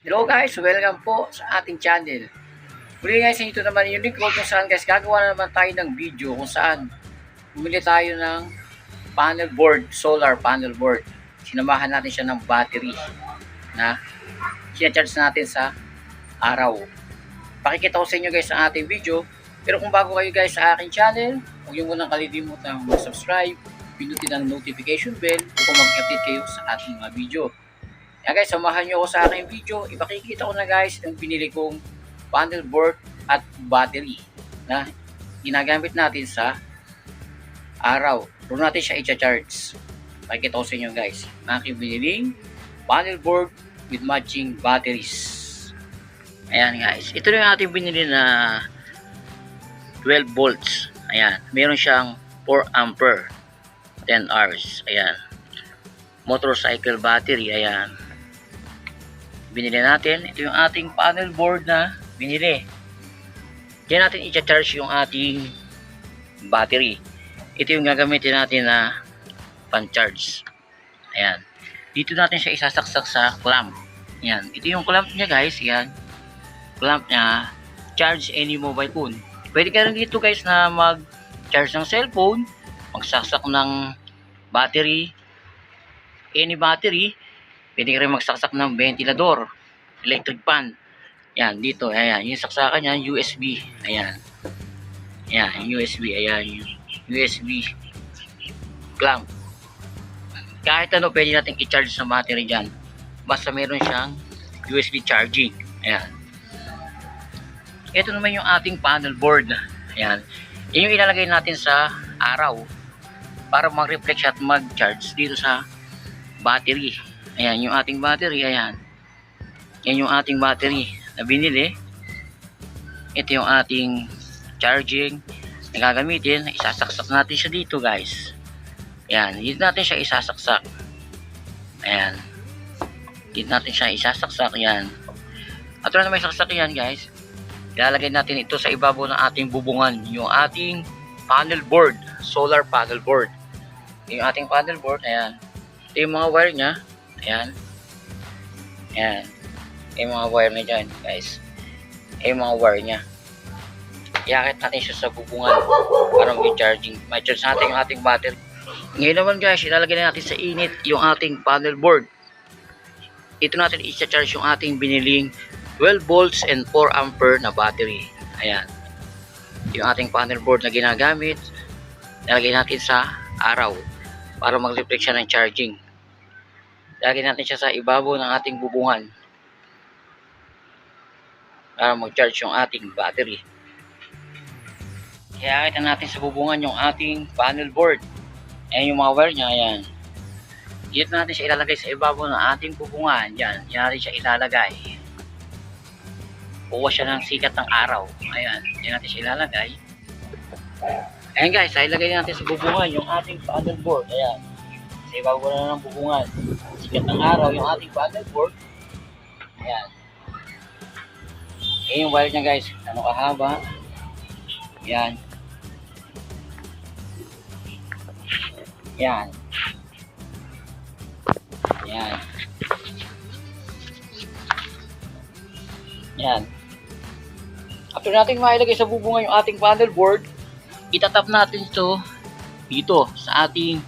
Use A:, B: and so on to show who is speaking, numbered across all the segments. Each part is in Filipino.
A: Hello guys, welcome po sa ating channel. Muli guys, ito naman yung link kung saan guys, gagawa na naman tayo ng video kung saan bumili tayo ng panel board, solar panel board. Sinamahan natin siya ng battery na sinacharge natin sa araw. Pakikita ko sa inyo guys ang ating video. Pero kung bago kayo guys sa aking channel, huwag niyo munang kalimutan mag-subscribe, pinutin ang notification bell upang mag-update kayo sa ating mga video. Kaya guys, samahan nyo ako sa aking video. Ipakikita ko na guys ang pinili kong panel board at battery na ginagamit natin sa araw. Doon natin siya i-charge. Pakikita ko sa inyo guys. Aking biniling panel board with matching batteries. Ayan guys. Ito yung ating binili na 12 volts. Ayan. Meron siyang 4 ampere. 10 hours. Ayan. Motorcycle battery. Ayan binili natin. Ito yung ating panel board na binili. Diyan natin i-charge yung ating battery. Ito yung gagamitin natin na pan-charge. Ayan. Dito natin siya isasaksak sa clamp. Ayan. Ito yung clamp niya guys. Ayan. Clamp niya. Charge any mobile phone. Pwede ka rin dito guys na mag-charge ng cellphone. Magsaksak ng battery. Any battery Pwede ka rin magsaksak ng ventilador, electric fan. Yan, dito, ayan, yung saksakan yan, USB. Ayan. Ayan, USB, ayan, USB clamp. Kahit ano, pwede natin i-charge sa battery dyan. Basta meron siyang USB charging. Ayan. Ito naman yung ating panel board. Ayan. Yan yung ilalagay natin sa araw para mag-reflect siya at mag-charge dito sa battery. Ayan, yung ating battery, ayan. Yan yung ating battery na binili. Ito yung ating charging na gagamitin. Isasaksak natin siya dito, guys. Ayan, dito natin siya isasaksak. Ayan. Dito natin siya isasaksak, yan. At wala na may saksak yan, guys. Ilalagay natin ito sa ibabaw ng ating bubungan. Yung ating panel board. Solar panel board. Yung ating panel board, ayan. Ito yung mga wire niya. Ayan. Ayan. Yung mga wire na dyan, guys. Yung mga wire niya. Iakit natin siya sa bubungan para may charging. May charge natin yung ating battery. Ngayon naman guys, ilalagay na natin sa init yung ating panel board. Ito natin i-charge yung ating biniling 12 volts and 4 ampere na battery. Ayan. Yung ating panel board na ginagamit, ilalagay natin sa araw para mag-reflect siya ng charging. Lagyan natin siya sa ibabaw ng ating bubungan para mag-charge yung ating battery. Kaya kita natin sa bubungan yung ating panel board. Ayan yung mga wire niya, ayan. Dito natin siya ilalagay sa ibabaw ng ating bubungan. Yan, yan natin siya ilalagay. Kuha siya ng sikat ng araw. Ayan, yan natin siya ilalagay. Ayan guys, ilagay natin sa bubungan yung ating panel board. Ayan. Sa ibabaw na ng bubungan sikat ng araw yung ating panel board. Ayan. Ayan yung wire niya guys. Ano kahaba. Ayan. Ayan. Ayan. Ayan. After natin mailagay sa bubungan yung ating panel board, itatap natin ito dito sa ating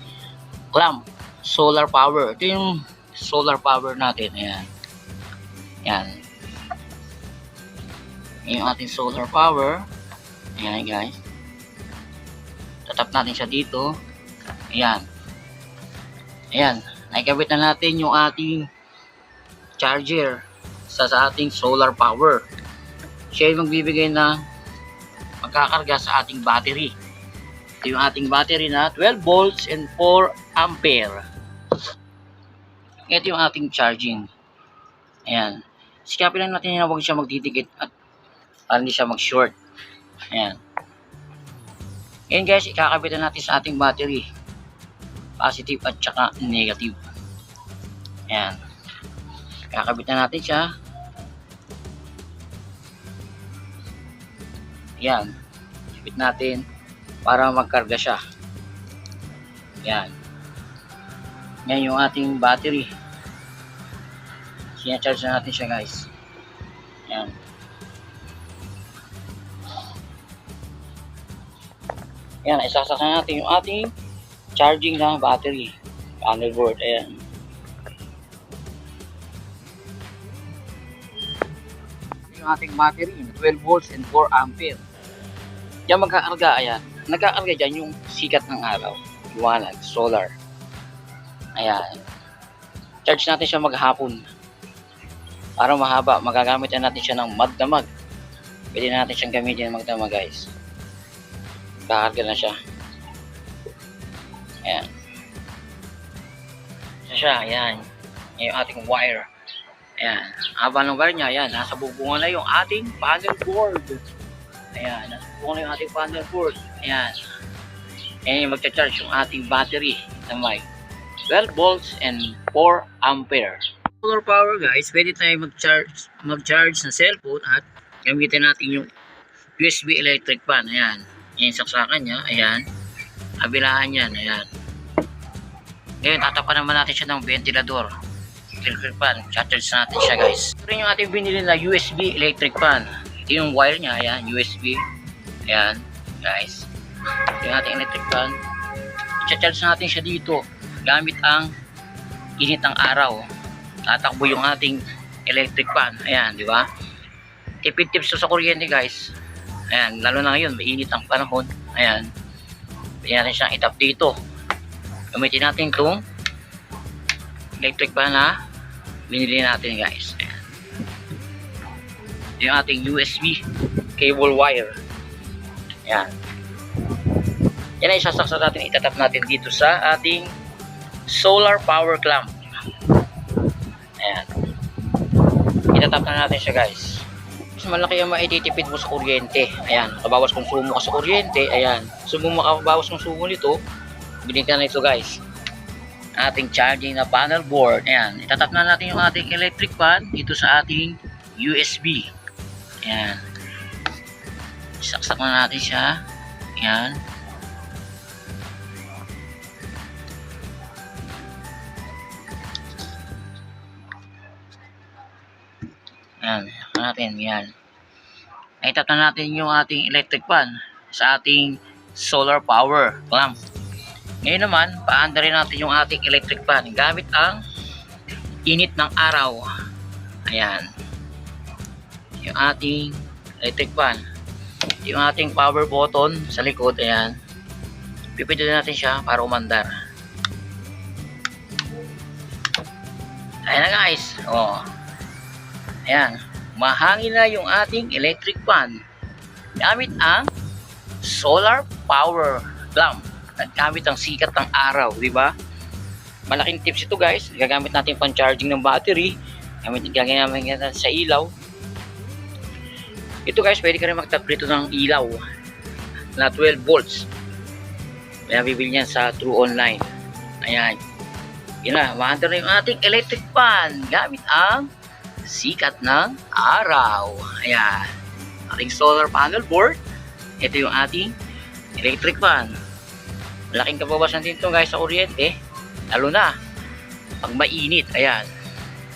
A: clamp solar power. Ito yung solar power natin. Ayan. Ayan. Yung ating solar power. Ayan guys. Tatap natin siya dito. Ayan. Ayan. Nakikabit na natin yung ating charger sa, sa ating solar power. Siya yung magbibigay na magkakarga sa ating battery. Ito yung ating battery na 12 volts and 4 ampere. Ito yung ating charging. Ayan. Sikapin lang natin na huwag siya magdidikit at para hindi siya mag-short. Ayan. Ngayon guys, ikakabit na natin sa ating battery. Positive at saka negative. Ayan. Ikakabit na natin siya. Ayan. Ikabit natin para magkarga siya. Ayan. Yan yung ating battery. Sinacharge na natin siya guys. Ayan. Ayan, isasaksak na natin yung ating charging na battery. Panel board, ayan. Yung ating battery, 12 volts and 4 ampere. Diyan magkakarga, ayan. Nagkakarga dyan yung sikat ng araw. Liwanag, solar. Ayan. Charge natin siya maghapon. Para mahaba, magagamit na natin siya ng magdamag. Pwede na natin siyang gamitin ng magdamag guys. Kakarga na siya. Ayan. Siya siya, ayan. Yan yung ating wire. Ayan. Haba ng wire niya, ayan. Nasa bubungan na yung ating panel board. Ayan. Nasa bubungan na yung ating panel board. Ayan. Ayan yung magcha-charge yung ating battery na may 12 volts and 4 ampere. Solar power guys, pwede tayo mag-charge mag-charge ng cellphone at gamitin natin yung USB electric fan. Ayan. Yan saksakan niya. Ayan. Kabilaan yan. Ayan. Ngayon, tatapan naman natin siya ng ventilador. Electric fan. Charge natin siya guys. Ito rin yung ating binili na USB electric fan. Ito yung wire niya. Ayan. USB. Ayan. Guys. Ito yung ating electric fan. I-charge natin siya dito. Gamit ang init ng araw. Tatakbo yung ating electric fan. Ayan, di ba? Tipid tips sa kuryente guys. Ayan, lalo na ngayon, mainit ang panahon. Ayan. Pwede natin siyang itap dito. Gamitin natin itong electric fan na binili natin guys. Ayan. Yung ating USB cable wire. Ayan. Yan ay sasaksak natin, itatap natin dito sa ating solar power clamp. Ayan. Itatap na natin siya guys. Mas malaki ang maititipid mo sa kuryente. Ayan, kabawas konsumo ka sa kuryente. Ayan, kung makabawas konsumo nito, bilhin ka na ito guys. Ating charging na panel board. Ayan, itatap na natin yung ating electric fan dito sa ating USB. Ayan. Saksak na natin siya. Ayan. Ayan, natin, yan. Naitap na natin yung ating electric fan sa ating solar power clamp. Ngayon naman, paanda rin natin yung ating electric fan gamit ang init ng araw. Ayan. Yung ating electric fan. Yung ating power button sa likod, ayan. Pipindot natin siya para umandar. Ayan na guys. Oh. Ayan. Mahangin na yung ating electric fan. Gamit ang solar power lamp. At gamit ang sikat ng araw, di ba? Malaking tips ito guys. Gagamit natin pang charging ng battery. Gamit gagamit natin sa ilaw. Ito guys, pwede ka rin magtap rito ng ilaw na 12 volts. Kaya bibili niyan sa True Online. Ayan. Yun na, maanda na yung ating electric fan gamit ang sikat ng araw. Ayan. Ating solar panel board. Ito yung ating electric fan. Malaking kabawasan din ito guys sa kuryente. Lalo na pag mainit. Ayan.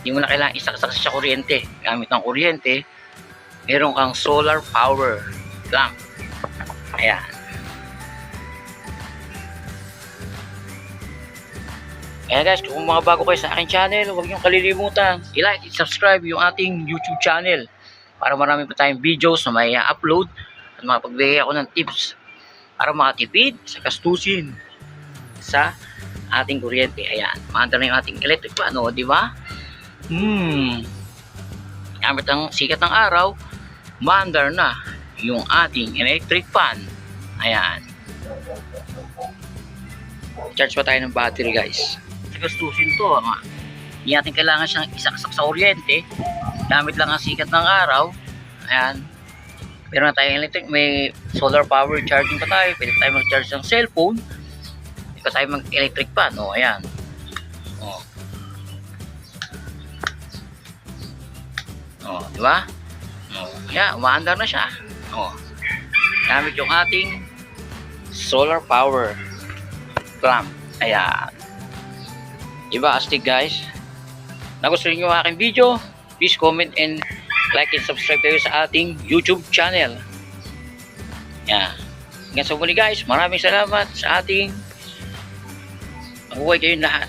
A: Hindi mo na kailangan isaksak sa kuryente. Gamit ng kuryente, meron kang solar power lamp. Ayan. Kaya guys, kung mga bago kayo sa aking channel, huwag niyong kalilimutan i-like at subscribe yung ating YouTube channel para marami pa tayong videos na may upload at makapagbigay ako ng tips para makatipid sa kastusin sa ating kuryente. Ayan, maanda na yung ating electric fan, no? di ba? Hmm. Gamit ang sikat ng araw, maandar na yung ating electric fan. Ayan. Charge pa tayo ng battery, guys gastusin to. Mga, hindi natin kailangan siyang isaksak sa kuryente. Gamit lang ang sikat ng araw. Ayan. Meron na tayong electric. May solar power charging pa tayo. Pwede tayo mag-charge ng cellphone. Pwede pa tayo mag-electric pan. O, ayan. O. O, di ba? O, yeah, umaandar na siya. O. Gamit yung ating solar power clamp. Ayan. Diba astig guys? nagustuhan nyo ang aking video, please comment and like and subscribe sa ating YouTube channel. Yan. Hanggang sa muli guys, maraming salamat sa ating mabuhay kayong lahat.